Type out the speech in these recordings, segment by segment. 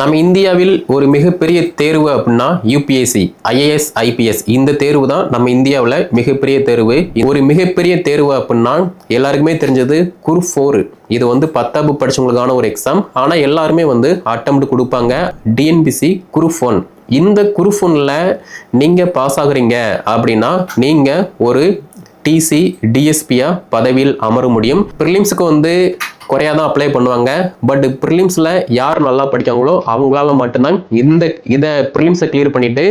நம்ம இந்தியாவில் ஒரு மிகப்பெரிய தேர்வு அப்படின்னா யூபிஎஸ்சி ஐஏஎஸ் ஐபிஎஸ் இந்த தேர்வு தான் நம்ம இந்தியாவில் மிகப்பெரிய தேர்வு. ஒரு மிகப்பெரிய தேர்வு அப்படின்னா எல்லாருக்குமே தெரிஞ்சது குரு ஃபோரு. இது வந்து பத்தாப்பு படிச்சவங்களுக்கான ஒரு எக்ஸாம் ஆனால் எல்லாருமே வந்து அட்டம்ப்ட் கொடுப்பாங்க. டிஎன்பிசி குரூப் ஒன் இந்த குரூப் ஃபோனில் நீங்கள் பாஸ் ஆகுறீங்க அப்படின்னா நீங்கள் ஒரு டிசி டிஎஸ்பியாக பதவியில் அமர முடியும். ப்ரிலிம்ஸுக்கு வந்து குறையாக தான் அப்ளை பண்ணுவாங்க பட் ப்ரிலிம்ஸில் யார் நல்லா படிக்காங்களோ அவங்களால மட்டும்தான் இந்த இதை ப்ரிலிம்ஸை கிளியர் பண்ணிவிட்டு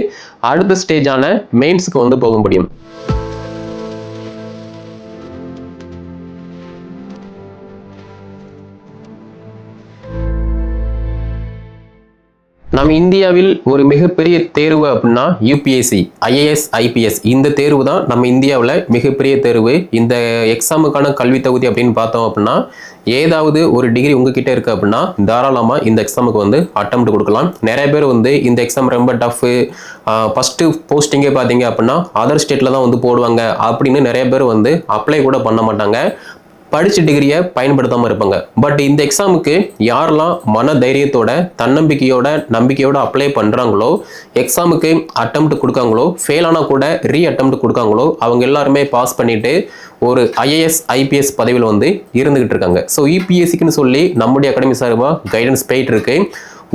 அடுத்த ஸ்டேஜான மெயின்ஸுக்கு வந்து போக முடியும். நம்ம இந்தியாவில் ஒரு மிகப்பெரிய தேர்வு அப்படின்னா யூபிஎஸ்சி ஐஏஎஸ் ஐபிஎஸ் இந்த தேர்வு தான் நம்ம இந்தியாவில் மிகப்பெரிய தேர்வு. இந்த எக்ஸாமுக்கான கல்வி தகுதி அப்படின்னு பார்த்தோம் அப்படின்னா ஏதாவது ஒரு டிகிரி உங்ககிட்ட இருக்குது அப்படின்னா தாராளமாக இந்த எக்ஸாமுக்கு வந்து அட்டம் கொடுக்கலாம். நிறைய பேர் வந்து இந்த எக்ஸாம் ரொம்ப டஃப்பு ஃபஸ்ட்டு போஸ்டிங்கே பார்த்தீங்க அப்படின்னா அதர் ஸ்டேட்டில் தான் வந்து போடுவாங்க அப்படின்னு நிறைய பேர் வந்து அப்ளை கூட பண்ண மாட்டாங்க. படிச்ச டிகிரியை பயன்படுத்தாமல் இருப்பாங்க. பட் இந்த எக்ஸாமுக்கு யாரெல்லாம் மன தைரியத்தோட தன்னம்பிக்கையோட நம்பிக்கையோட அப்ளை பண்ணுறாங்களோ எக்ஸாமுக்கு அட்டம்ப்ட் கொடுக்காங்களோ ஃபெயில் ஆனால் கூட ரீ அட்டம்ப்ட் கொடுக்காங்களோ அவங்க எல்லாருமே பாஸ் பண்ணிட்டு ஒரு ஐஏஎஸ் ஐபிஎஸ் பதவியில் வந்து இருந்துகிட்டு இருக்காங்க. ஸோ இபிஎஸ்சிக்குன்னு சொல்லி நம்முடைய அகாடமி சார்பாக கைடன்ஸ் போயிட்டு இருக்கு.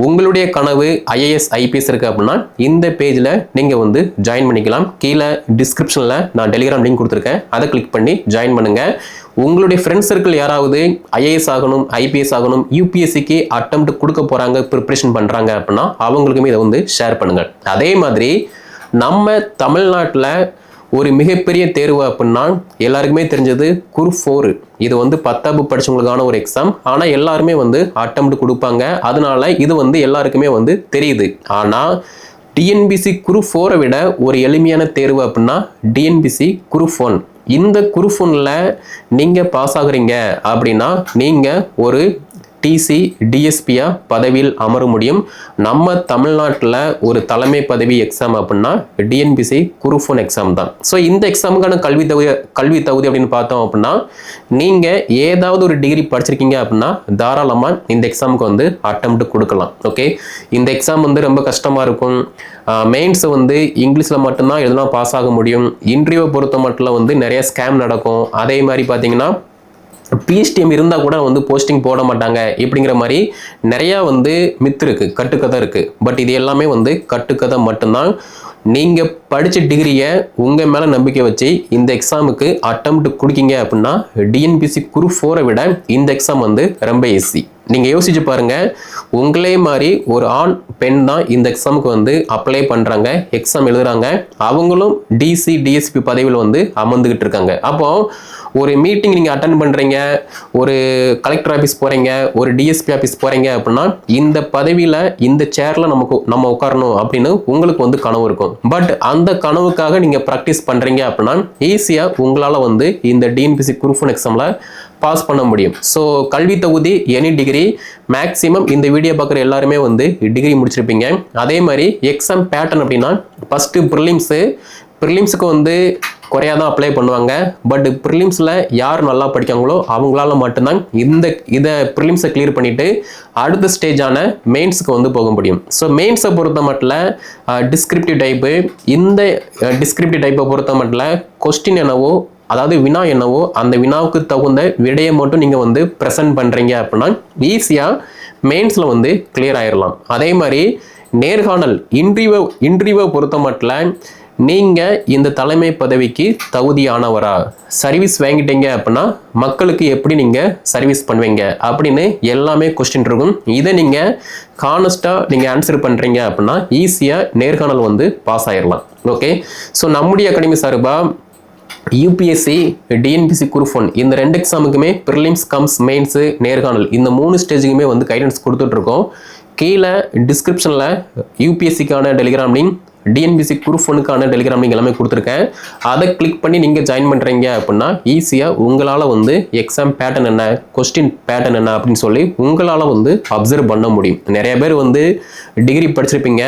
உங்களுடைய கனவு ஐஏஎஸ் ஐபிஎஸ் இருக்குது அப்படின்னா இந்த பேஜில் நீங்கள் வந்து ஜாயின் பண்ணிக்கலாம். கீழே டிஸ்கிரிப்ஷனில் நான் டெலிகிராம் லிங்க் கொடுத்துருக்கேன். அதை கிளிக் பண்ணி ஜாயின் பண்ணுங்கள் உங்களுடைய ஃப்ரெண்ட்ஸ் சர்க்கிள் யாராவது ஐஏஎஸ் ஆகணும் ஐபிஎஸ் ஆகணும் யூபிஎஸ்சிக்கு அட்டம்ப்ட் கொடுக்க போகிறாங்க ப்ரிப்ரேஷன் பண்ணுறாங்க அப்படின்னா அவங்களுக்குமே இதை வந்து ஷேர் பண்ணுங்கள் அதே மாதிரி நம்ம தமிழ்நாட்டில் ஒரு மிகப்பெரிய தேர்வு அப்படின்னா எல்லாருக்குமே தெரிஞ்சது குரு ஃபோர். இது வந்து பத்தாப்பு படிச்சவங்களுக்கான ஒரு எக்ஸாம் ஆனால் எல்லாருமே வந்து அட்டம் கொடுப்பாங்க. அதனால இது வந்து எல்லாருக்குமே வந்து தெரியுது. ஆனால் டிஎன்பிசி குரு ஃபோரை விட ஒரு எளிமையான தேர்வு அப்படின்னா டிஎன்பிசி குரு ஃபோன். இந்த குரு ஃபோனில் நீங்கள் பாஸ் ஆகுறீங்க அப்படின்னா நீங்கள் ஒரு டிசி டிஎஸ்பியாக பதவியில் அமர முடியும். நம்ம தமிழ்நாட்டில் ஒரு தலைமை பதவி எக்ஸாம் அப்படின்னா டிஎன்பிசி குரூப் எக்ஸாம் தான். ஸோ இந்த எக்ஸாமுக்கான கல்வி தகுதி கல்வி தகுதி அப்படின்னு பார்த்தோம் அப்படின்னா நீங்கள் ஏதாவது ஒரு டிகிரி படிச்சிருக்கீங்க அப்படின்னா தாராளமாக இந்த எக்ஸாமுக்கு வந்து அட்டம்ப்ட் கொடுக்கலாம். ஓகே இந்த எக்ஸாம் வந்து ரொம்ப கஷ்டமாக இருக்கும். மெயின்ஸ் வந்து இங்கிலீஷில் மட்டும்தான் எழுதினா பாஸ் ஆக முடியும். இன்டர்வியூ பொறுத்த மட்டும் வந்து நிறைய ஸ்கேம் நடக்கும். அதே மாதிரி பார்த்தீங்கன்னா பிஎஸ்டிஎம் இருந்தால் கூட வந்து போஸ்டிங் போட மாட்டாங்க. இப்படிங்கிற மாதிரி நிறையா வந்து மித்து இருக்குது கட்டுக்கதை இருக்குது பட் இது எல்லாமே வந்து கட்டுக்கதை மட்டும்தான். நீங்கள் படித்த டிகிரியை உங்கள் மேலே நம்பிக்கை வச்சு இந்த எக்ஸாமுக்கு அட்டம்ப்ட் கொடுக்கீங்க அப்படின்னா டிஎன்பிசி குரூப் ஃபோரை விட இந்த எக்ஸாம் வந்து ரொம்ப ஈஸி நீங்கள் யோசிச்சு பாருங்கள் உங்களே மாதிரி ஒரு ஆண் பெண் தான் இந்த எக்ஸாமுக்கு வந்து அப்ளை பண்ணுறாங்க எக்ஸாம் எழுதுறாங்க. அவங்களும் டிசி டிஎஸ்பி பதவியில் வந்து அமர்ந்துக்கிட்டு இருக்காங்க. அப்போது ஒரு மீட்டிங் நீங்கள் அட்டன் பண்ணுறீங்க ஒரு கலெக்டர் ஆஃபீஸ் போகிறீங்க ஒரு டிஎஸ்பி ஆஃபீஸ் போகிறீங்க அப்படின்னா இந்த பதவியில் இந்த சேரில் நமக்கு நம்ம உட்காரணும் அப்படின்னு உங்களுக்கு வந்து கனவு இருக்கும். பட் அந்த கனவுக்காக நீங்கள் ப்ராக்டிஸ் பண்ணுறீங்க அப்படின்னா ஈஸியாக உங்களால் வந்து இந்த டிஎன்பிசி குரூப் ஒன் எக்ஸாமில் பாஸ் பண்ண முடியும். ஸோ கல்வி தொகுதி எனி டிகிரி மேக்ஸிமம் இந்த வீடியோ பார்க்குற எல்லாருமே வந்து டிகிரி முடிச்சிருப்பீங்க. அதே மாதிரி எக்ஸாம் பேட்டர்ன் அப்படின்னா ஃபஸ்ட்டு ப்ரிலிம்ஸு ப்ரிலிம்ஸுக்கு வந்து குறையா தான் அப்ளை பண்ணுவாங்க பட் ப்ரிலிம்ஸில் யார் நல்லா படிக்காங்களோ அவங்களால மட்டும்தான் இந்த இதை ப்ரிலிம்ஸை கிளியர் பண்ணிவிட்டு அடுத்த ஸ்டேஜான மெயின்ஸுக்கு வந்து போக முடியும். ஸோ மெயின்ஸை பொறுத்த மட்டும் டிஸ்கிரிப்டிவ் டைப்பு இந்த டிஸ்கிரிப்டிவ் டைப்பை பொறுத்த மட்டும் கொஸ்டின் என்னவோ அதாவது வினா என்னவோ அந்த வினாவுக்கு தகுந்த விடையை மட்டும் நீங்கள் வந்து ப்ரெசென்ட் பண்ணுறீங்க அப்படின்னா ஈஸியாக மெயின்ஸில் வந்து கிளியர் ஆயிடலாம் அதே மாதிரி நேர்காணல் இன்டர்வியூ இன்டர்வியூவை பொறுத்த மட்டும் நீங்கள் இந்த தலைமை பதவிக்கு தகுதியானவரா? சர்வீஸ் வாங்கிட்டீங்க அப்படின்னா மக்களுக்கு எப்படி நீங்கள் சர்வீஸ் பண்ணுவீங்க? அப்படின்னு எல்லாமே கொஸ்டின் இருக்கும். இதை நீங்கள் கானஸ்டாக நீங்கள் ஆன்சர் பண்ணுறீங்க அப்படின்னா ஈஸியாக நேர்காணல் வந்து பாஸ் ஆயிடலாம் ஓகே ஸோ நம்முடைய அகாடமி சார்பாக யூபிஎஸ்சி டிஎன்பிசி குரூப் ஒன் இந்த ரெண்டு எக்ஸாமுக்குமே ப்ரிலிம்ஸ் கம்ஸ் மெயின்ஸு நேர்காணல் இந்த மூணு ஸ்டேஜுக்குமே வந்து கைடன்ஸ் கொடுத்துட்ருக்கோம் கீழே டிஸ்கிரிப்ஷனில் யூபிஎஸ்சிக்கான டெலிகிராம் லிங்க் டிஎன்பிசி குரூப் ஒனுக்கான டெலிகிராம் லிங்க் எல்லாமே கொடுத்துருக்கேன். அதை கிளிக் பண்ணி நீங்கள் ஜாயின் பண்ணுறீங்க அப்படின்னா ஈஸியாக உங்களால் வந்து எக்ஸாம் பேட்டர்ன் என்ன கொஸ்டின் பேட்டர்ன் என்ன அப்படின்னு சொல்லி உங்களால் வந்து அப்சர்வ் பண்ண முடியும். நிறைய பேர் வந்து டிகிரி படிச்சிருப்பீங்க.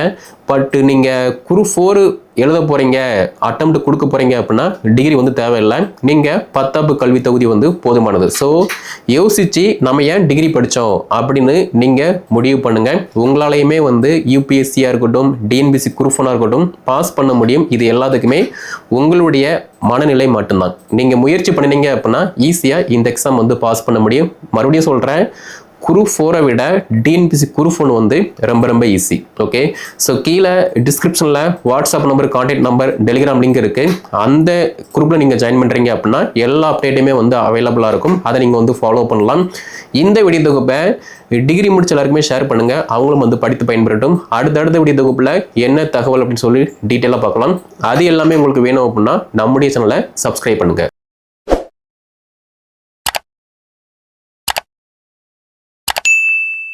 பட் நீங்கள் குரு ஃபோரு எழுத போகிறீங்க அட்டம் கொடுக்க போகிறீங்க அப்படின்னா டிகிரி வந்து தேவையில்லை. நீங்கள் பத்தாப்பு கல்வி தகுதி வந்து போதுமானது. ஸோ யோசித்து நம்ம ஏன் டிகிரி படித்தோம் அப்படின்னு நீங்கள் முடிவு பண்ணுங்கள் உங்களாலையுமே வந்து யூபிஎஸ்சியாக இருக்கட்டும் டிஎன்பிசி குரூஃபனாக இருக்கட்டும் பாஸ் பண்ண முடியும். இது எல்லாத்துக்குமே உங்களுடைய மனநிலை மட்டும்தான். நீங்கள் முயற்சி பண்ணினீங்க அப்படின்னா ஈஸியாக இந்த எக்ஸாம் வந்து பாஸ் பண்ண முடியும். மறுபடியும் சொல்கிறேன் குரு ஃபோரை விட டிஎன்பிசி குரு ஃபோன் வந்து ரொம்ப ரொம்ப ஈஸி ஓகே ஸோ கீழே டிஸ்கிரிப்ஷனில் WhatsApp number contact number Telegram link இருக்குது அந்த குரூப்பில் நீங்கள் ஜாயின் பண்ணுறீங்க அப்படின்னா எல்லா அப்டேட்டுமே வந்து அவைலபிளாக இருக்கும். அதை நீங்கள் வந்து ஃபாலோ பண்ணலாம். இந்த வீடியோ தொகுப்பை டிகிரி முடிச்ச எல்லாருக்குமே ஷேர் பண்ணுங்கள் அவங்களும் வந்து படித்து பயன்பெறட்டும். அடுத்தடுத்த வீடியோ தொகுப்பில் என்ன தகவல் அப்படின்னு சொல்லி டீட்டெயிலாக பார்க்கலாம். அது எல்லாமே உங்களுக்கு வேணும் அப்படின்னா நம்முடைய சேனலை சப்ஸ்கிரைப் பண்ணுங்கள்